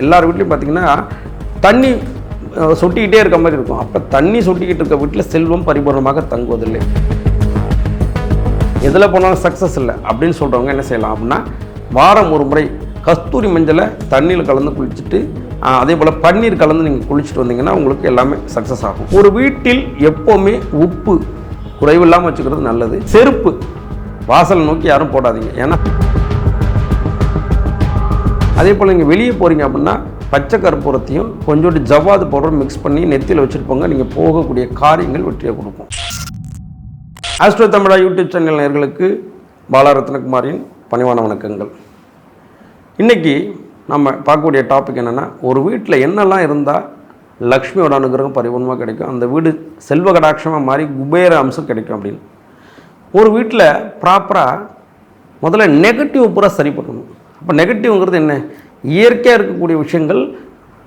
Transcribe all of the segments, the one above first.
எல்லார் வீட்லையும் பார்த்தீங்கன்னா தண்ணி சொட்டிக்கிட்டே இருக்க மாதிரி இருக்கும். அப்போ தண்ணி சொட்டிக்கிட்டு இருக்க வீட்டில் செல்வம் பரிபூர்ணமாக தங்குவதில்லை. எதில் போனாலும் சக்ஸஸ் இல்லை அப்படின்னு சொல்கிறவங்க என்ன செய்யலாம் அப்படின்னா வாரம் ஒரு முறை கஸ்தூரி மஞ்சளை தண்ணியில் கலந்து குளிச்சுட்டு அதே போல் பன்னீர் கலந்து நீங்கள் குளிச்சுட்டு வந்தீங்கன்னா உங்களுக்கு எல்லாமே சக்ஸஸ் ஆகும். ஒரு வீட்டில் எப்போவுமே உப்பு குறைவில்லாமல் வச்சுக்கிறது நல்லது. செருப்பு வாசல் நோக்கி யாரும் போடாதீங்க. ஏன்னா அதே போல் நீங்கள் வெளியே போகிறீங்க அப்படின்னா பச்சை கற்பூரத்தையும் கொஞ்சோண்டு ஜவ்வாது பவுடரும் மிக்ஸ் பண்ணி நெத்தியில் வச்சுருப்பாங்க நீங்கள் போகக்கூடிய காரியங்கள் வெற்றியை கொடுக்கும். ஆஸ்ட்ரோ தமிழா யூடியூப் சேனல் நேர்களுக்கு பாலரத்னகுமாரின் பணிவான வணக்கங்கள். இன்றைக்கி நம்ம பார்க்கக்கூடிய டாபிக் என்னென்னா ஒரு வீட்டில் என்னெல்லாம் இருந்தால் லக்ஷ்மியோட அனுகிரகம் பரிபூர்ணமாக கிடைக்கும். அந்த வீடு செல்வ கடாட்சமாக மாறி குபேர அம்சம் கிடைக்கும் அப்படின்னு. ஒரு வீட்டில் ப்ராப்பராக முதல்ல நெகட்டிவ் பூரா சரி பண்ணணும். அப்போ நெகட்டிவ்ங்கிறது என்ன? இயற்கையாக இருக்கக்கூடிய விஷயங்கள்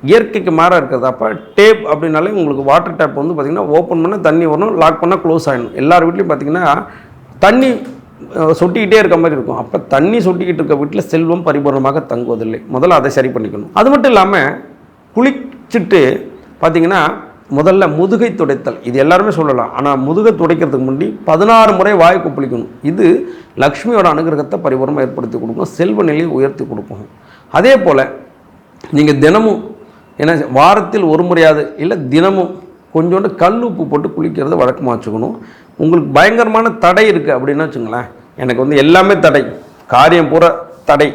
இயற்கைக்கு மாறாக இருக்கிறது. அப்போ டேப் அப்படின்னாலே உங்களுக்கு வாட்டர் டேப் வந்து பார்த்திங்கன்னா ஓப்பன் பண்ணால் தண்ணி வரணும் லாக் பண்ணால் க்ளோஸ் ஆகிடும் எல்லார் வீட்லேயும் பார்த்திங்கன்னா தண்ணி சொட்டிக்கிட்டே இருக்க மாதிரி இருக்கும். அப்போ தண்ணி சொட்டிக்கிட்டு இருக்க வீட்டில் செல்வம் பரிபூர்ணமாக தங்குவதில்லை. முதல்ல அதை சரி பண்ணிக்கணும். அது மட்டும் இல்லாமல் குளிச்சுட்டு பார்த்தீங்கன்னா முதல்ல முதுகை துடைத்தல். இது எல்லாருமே சொல்லலாம். ஆனால் முதுகை துடைக்கிறதுக்கு முன்னாடி பதினாறு முறை வாய் கொப்பளிக்கணும் இது லக்ஷ்மியோட அனுகிரகத்தை பரிபூர்ணமாக ஏற்படுத்தி கொடுக்கும். செல்வ நிலையை உயர்த்தி கொடுக்கும். அதே போல் நீங்கள் தினமும் என்ன வாரத்தில் ஒரு முறையாவது இல்லை தினமும் கொஞ்சோண்டு கல் உப்பு போட்டு குளிக்கிறத வழக்கமாக வச்சுக்கணும். உங்களுக்கு பயங்கரமான தடை இருக்குது அப்படின்னு வச்சுங்களேன். எனக்கு வந்து எல்லாமே தடை. காரியம் பூரா தடை.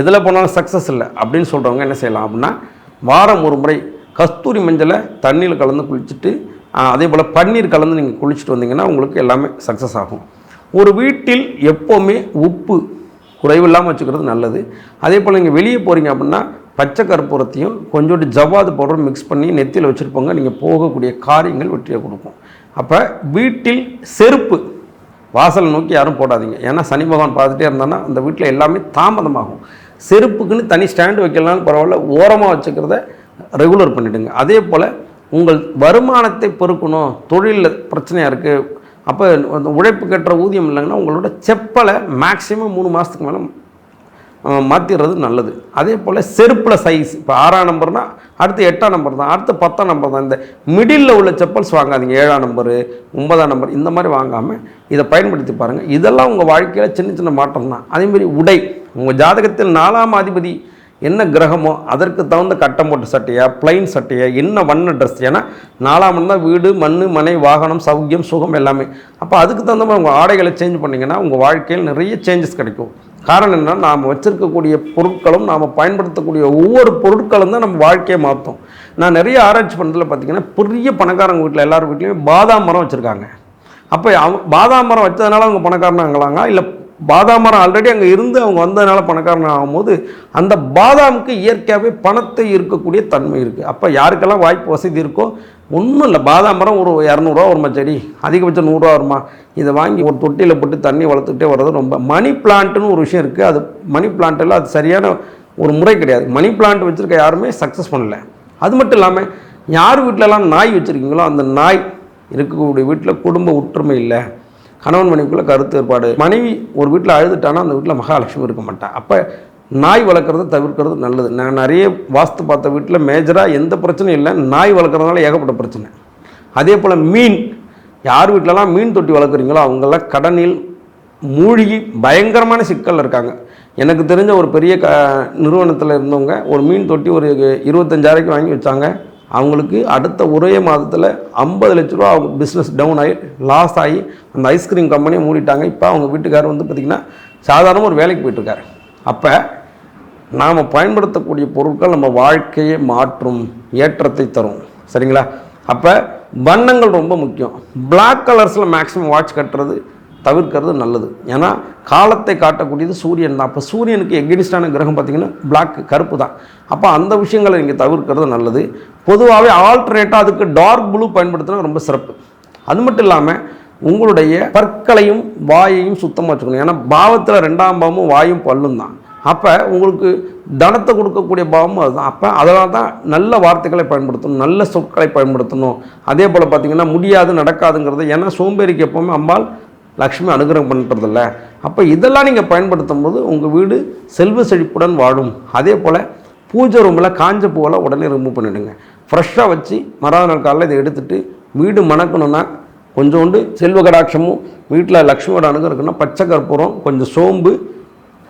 எதில் போனாலும் சக்ஸஸ் இல்லை அப்படின்னு சொல்கிறவங்க என்ன செய்யலாம் அப்படின்னா வாரம் ஒரு முறை கஸ்தூரி மஞ்சளை தண்ணியில் கலந்து குளிச்சுட்டு அதே போல் பன்னீர் கலந்து நீங்கள் குளிச்சுட்டு வந்தீங்கன்னா உங்களுக்கு எல்லாமே சக்ஸஸ் ஆகும். ஒரு வீட்டில் எப்போவுமே உப்பு குறைவில்லாமல் வச்சுக்கிறது நல்லது. அதே போல் நீங்கள் வெளியே போகிறீங்க அப்படின்னா பச்சை கற்பூரத்தையும் கொஞ்சோண்டு ஜவ்வாது பவுடரும் மிக்ஸ் பண்ணி நெத்தியில் வச்சுருப்போங்க நீங்கள் போகக்கூடிய காரியங்கள் வெற்றியை கொடுக்கும். அப்போ வீட்டில் செருப்பு வாசலை நோக்கி யாரும் போடாதீங்க. ஏன்னா சனி பகவான் பார்த்துட்டே இருந்தான்னா அந்த வீட்டில் எல்லாமே தாமதமாகும். செருப்புக்குன்னு தனி ஸ்டாண்டு வைக்கலனாலும் பரவாயில்ல ஓரமாக வச்சுக்கிறத ரெகுலர் பண்ணிவிடுங்க அதே போல் உங்கள் வருமானத்தை பொறுக்கணும் தொழிலில் பிரச்சனையாக இருக்குது அப்போ அந்த உழைப்பு கட்டுற ஊதியம் இல்லைங்கன்னா உங்களோட செப்பலை மேக்ஸிமம் மூணு மாதத்துக்கு மேலே மாற்றிடுறது நல்லது. அதே போல் செருப்பில் சைஸ் இப்போ ஆறாம் நம்பர்னால் அடுத்து எட்டாம் நம்பர் தான். அடுத்து பத்தாம் நம்பர் தான். இந்த மிடில் உள்ள செப்பல்ஸ் வாங்காதீங்க. ஏழாம் நம்பரு ஒன்பதாம் நம்பர் இந்த மாதிரி வாங்காமல் இதை பயன்படுத்தி பாருங்கள் இதெல்லாம் உங்கள் வாழ்க்கையில் சின்ன சின்ன மாற்றம் தான். அதேமாரி உடை. உங்கள் ஜாதகத்தில் நாலாம் அதிபதி என்ன கிரகமோ அதற்கு தகுந்த கட்டம் போட்ட சட்டையா பிளைன் சட்டையா என்ன வண்ண ட்ரெஸ் ஏன்னா நாலாம் தான் வீடு மண் மனை வாகனம் சௌக்கியம் சுகம் எல்லாமே. அப்போ அதுக்கு தகுந்த மாதிரி உங்கள் ஆடைகளை சேஞ்ச் பண்ணிங்கன்னா உங்கள் வாழ்க்கையில் நிறைய சேஞ்சஸ் கிடைக்கும். காரணம் என்ன நாம் வச்சுருக்கக்கூடிய பொருட்களும் நாம் பயன்படுத்தக்கூடிய ஒவ்வொரு பொருட்களும் தான் நம்ம வாழ்க்கையை மாற்றும். நான் நிறைய ஆராய்ச்சி பண்ணுறதில் பார்த்தீங்கன்னா பெரிய பணக்காரங்க வீட்டில் எல்லார் வீட்லேயும் பாதாம் மரம் வச்சுருக்காங்க. அப்போ அவங்க பாதாம் மரம் வச்சதுனால அவங்க பணக்காரனாங்களாங்க இல்லை பாதாம் மரம் ஆல்ரெடி அங்கே இருந்து அவங்க வந்ததுனால பணக்காரன் ஆகும்போது அந்த பாதாமுக்கு இயற்கையாகவே பணத்தை இருக்கக்கூடிய தன்மை இருக்குது அப்போ யாருக்கெல்லாம் வாய்ப்பு வசதி இருக்கோ ஒன்றும் இல்லை. பாதாம் மரம் ஒரு இரநூறுவா வருமா? செடி. அதிகபட்சம் நூறுரூவா வருமா? இதை வாங்கி ஒரு தொட்டியில் போட்டு தண்ணி வளர்த்துக்கிட்டே வர்றது ரொம்ப. மணி பிளான்ட்டுன்னு ஒரு விஷயம் இருக்குது அது மணி பிளான்ட்டில் அது சரியான ஒரு முறை கிடையாது. மணி பிளான்ட் வச்சுருக்க யாருமே சக்ஸஸ் பண்ணல. அது மட்டும் இல்லாமல் யார் வீட்டிலலாம் நாய் வச்சுருக்கீங்களோ அந்த நாய் இருக்கக்கூடிய வீட்டில் குடும்ப ஒற்றுமை இல்லை. கணவன் மனைவிக்குள்ள கருத்து ஏற்பாடு மனைவி ஒரு வீட்டில் அழுதுட்டானா அந்த வீட்டில் மகாலட்சுமி இருக்க மாட்டான் அப்போ நாய் வளர்க்குறத தவிர்க்கிறது நல்லது. நான் நிறைய வாஸ்து பார்த்த வீட்டில் மேஜராக எந்த பிரச்சனையும் இல்லை. நாய் வளர்க்குறதுனால ஏகப்பட்ட பிரச்சனை. அதே போல் மீன். யார் வீட்டிலலாம் மீன் தொட்டி வளர்க்குறீங்களோ அவங்களாம் கடனில் மூழ்கி பயங்கரமான சிக்கல் இருக்காங்க. எனக்கு தெரிஞ்ச ஒரு பெரிய க நிறுவனத்தில் இருந்தவங்க ஒரு மீன் தொட்டி ஒரு இருபத்தஞ்சாயிரக்கு வாங்கி வச்சாங்க. அவங்களுக்கு அடுத்த ஒரே மாதத்தில் ஐம்பது லட்ச ரூபா அவங்க பிஸ்னஸ் டவுன் ஆகி லாஸ் ஆகி அந்த ஐஸ்கிரீம் கம்பெனியை மூடிட்டாங்க. இப்போ அவங்க வீட்டுக்காரர் வந்து பார்த்திங்கன்னா சாதாரணமாக ஒரு வேலைக்கு போயிட்டுருக்காரு. அப்போ நாம் பயன்படுத்தக்கூடிய பொருட்கள் நம்ம வாழ்க்கையை மாற்றும் ஏற்றத்தை தரும். சரிங்களா? அப்போ வண்ணங்கள் ரொம்ப முக்கியம். பிளாக் கலர்ஸில் மேக்ஸிமம் வாட்ச் கட்டுறது தவிர்க்கிறது நல்லது. ஏன்னா காலத்தை காட்டக்கூடியது சூரியன் தான். அப்போ சூரியனுக்கு எகெனிஸ்டான கிரகம் பார்த்திங்கன்னா பிளாக் கருப்பு தான். அப்போ அந்த விஷயங்களை நீங்கள் தவிர்க்கிறது நல்லது. பொதுவாகவே ஆல்டர்னேட்டாக அதுக்கு டார்க் ப்ளூ பயன்படுத்தினா ரொம்ப சிறப்பு. அது மட்டும் இல்லாமல் உங்களுடைய பற்களையும் வாயையும் சுத்தமாக வச்சுக்கணும். ஏன்னா பாவத்தில் ரெண்டாம் பாவமும் வாயும் பல்லும் தான். அப்போ உங்களுக்கு தனத்தை கொடுக்கக்கூடிய பாவமும் அதுதான். அப்போ அதனால தான் நல்ல வார்த்தைகளை பயன்படுத்தணும் நல்ல சொற்களை பயன்படுத்தணும். அதே போல் பார்த்திங்கன்னா முடியாது நடக்காதுங்கிறது. ஏன்னா சோம்பேறிக்கு எப்போவுமே அம்பாள் லக்ஷ்மி அனுகிரகம் பண்ணுறதில்ல அப்போ இதெல்லாம் நீங்கள் பயன்படுத்தும் போது உங்கள் வீடு செல்வ செழிப்புடன் வாழும். அதே போல் பூஜை ரூமில் காஞ்ச பூவெல்லாம் உடனே ரிமூவ் பண்ணிவிடுங்க ஃப்ரெஷ்ஷாக வச்சு மறாவது நாள் காலையில் இதை எடுத்துட்டு வீடு மணக்கணும்னா கொஞ்சோண்டு செல்வ கடாட்சமும் வீட்டில் லக்ஷ்மியோட அணுகம் பச்சை கற்பூரம் கொஞ்சம் சோம்பு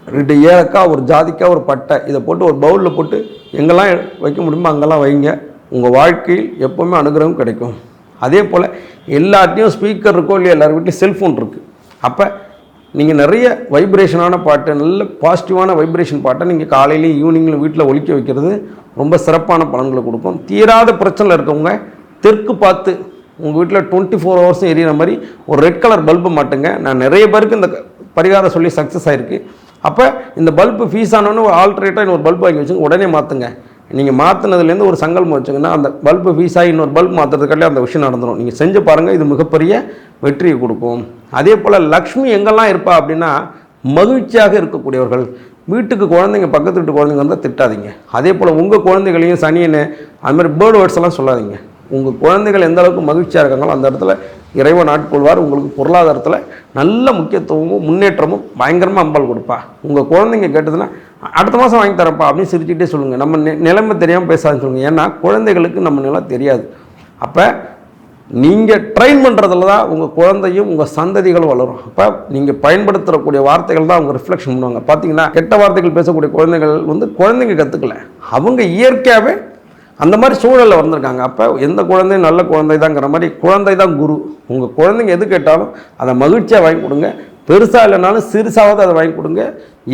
ரெண்டு ஏலக்காய் ஒரு ஜாதிக்காய் ஒரு பட்டை இதை போட்டு ஒரு பவுலில் போட்டு எங்கெல்லாம் வைக்க முடியுமோ அங்கெல்லாம் வைங்க. உங்கள் வாழ்க்கையில் எப்போவுமே அனுகிரகம் கிடைக்கும். அதே போல் எல்லாத்தையும் ஸ்பீக்கர் இருக்கோ இல்லையா எல்லார் வீட்லேயும் செல்ஃபோன் இருக்குது அப்போ நீங்கள் நிறைய வைப்ரேஷனான பாட்டு நல்ல பாசிட்டிவான வைப்ரேஷன் பாட்டை நீங்கள் காலையிலையும் ஈவினிங்கில் வீட்டில் ஒழிக்க வைக்கிறது ரொம்ப சிறப்பான பலன்களை கொடுக்கும். தீராத பிரச்சனை இருக்கவங்க தெற்கு பார்த்து உங்கள் வீட்டில் டுவெண்ட்டி ஃபோர் ஹவர்ஸும் எரியிற மாதிரி ஒரு ரெட் கலர் பல்பு மாட்டுங்க. நான் நிறைய பேருக்கு இந்த பரிகாரம் சொல்லி சக்ஸஸ் ஆகிருக்கு அப்போ இந்த பல்பு ஃபீஸ் ஆனோன்னு ஒரு ஆல்ட்ரேட்டாக இன்னொரு பல்பு வாங்கி வச்சுங்க உடனே மாற்றுங்க நீங்கள் மாற்றினதுலேருந்து ஒரு சங்கல்பம் வச்சுங்கன்னா அந்த பல்பு ஃபீஸ் ஆகி இன்னொரு பல்ப் மாற்றுறதுக்காலே அந்த விஷயம் நடந்துடும் நீங்கள் செஞ்சு பாருங்கள் இது மிகப்பெரிய வெற்றியை கொடுக்கும். அதே போல் லக்ஷ்மி எங்கெல்லாம் இருப்பா அப்படின்னா மகிழ்ச்சியாக இருக்கக்கூடியவர்கள். வீட்டுக்கு குழந்தைங்க பக்கத்து வீட்டு குழந்தைங்க வந்தால் திட்டாதீங்க. அதே போல் உங்கள் குழந்தைகளையும் சனியனு அதுமாதிரி பேர்டு வேர்ட்ஸ் எல்லாம் சொல்லாதீங்க. உங்கள் குழந்தைகள் எந்த அளவுக்கு மகிழ்ச்சியாக இருக்காங்களோ அந்த இடத்துல இறைவன் ஆட்கொள்வார். உங்களுக்கு பொருளாதாரத்தில் நல்ல முக்கியத்துவமும் முன்னேற்றமும் பயங்கரமாக அம்பல் கொடுப்பா. உங்கள் குழந்தைங்க கேட்டதுன்னா அடுத்த மாதம் வாங்கி தரப்பா அப்படின்னு சிரிச்சுக்கிட்டே சொல்லுங்கள் நம்ம நிலைமை தெரியாமல் பேசாதுன்னு சொல்லுங்கள் ஏன்னா குழந்தைகளுக்கு நம்ம நிலம் தெரியாது. அப்போ நீங்கள் ட்ரெயின் பண்ணுறதுல தான் உங்கள் குழந்தையும் உங்கள் சந்ததிகளும் வளரும். அப்போ நீங்கள் பயன்படுத்தக்கூடிய வார்த்தைகள் தான் அவங்க ரிஃப்ளெக்ஷன் பண்ணுவாங்க. பார்த்தீங்கன்னா கெட்ட வார்த்தைகள் பேசக்கூடிய குழந்தைகள் வந்து குழந்தைங்க கற்றுக்கல அவங்க இயற்கையாகவே அந்த மாதிரி சூழலில் வந்திருக்காங்க. அப்போ எந்த குழந்தையும் நல்ல குழந்தை தாங்கிற மாதிரி குழந்தை தான் குரு. உங்கள் குழந்தைங்க எது கேட்டாலும் அதை மகிழ்ச்சியாக வாங்கி கொடுங்க. பெருசாக இல்லைனாலும் சிறுசாவது அதை வாங்கி கொடுங்க.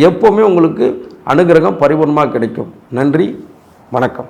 எப்போவுமே உங்களுக்கு அனுகிரகம் பரிபூர்ணமாக கிடைக்கும். நன்றி. வணக்கம்.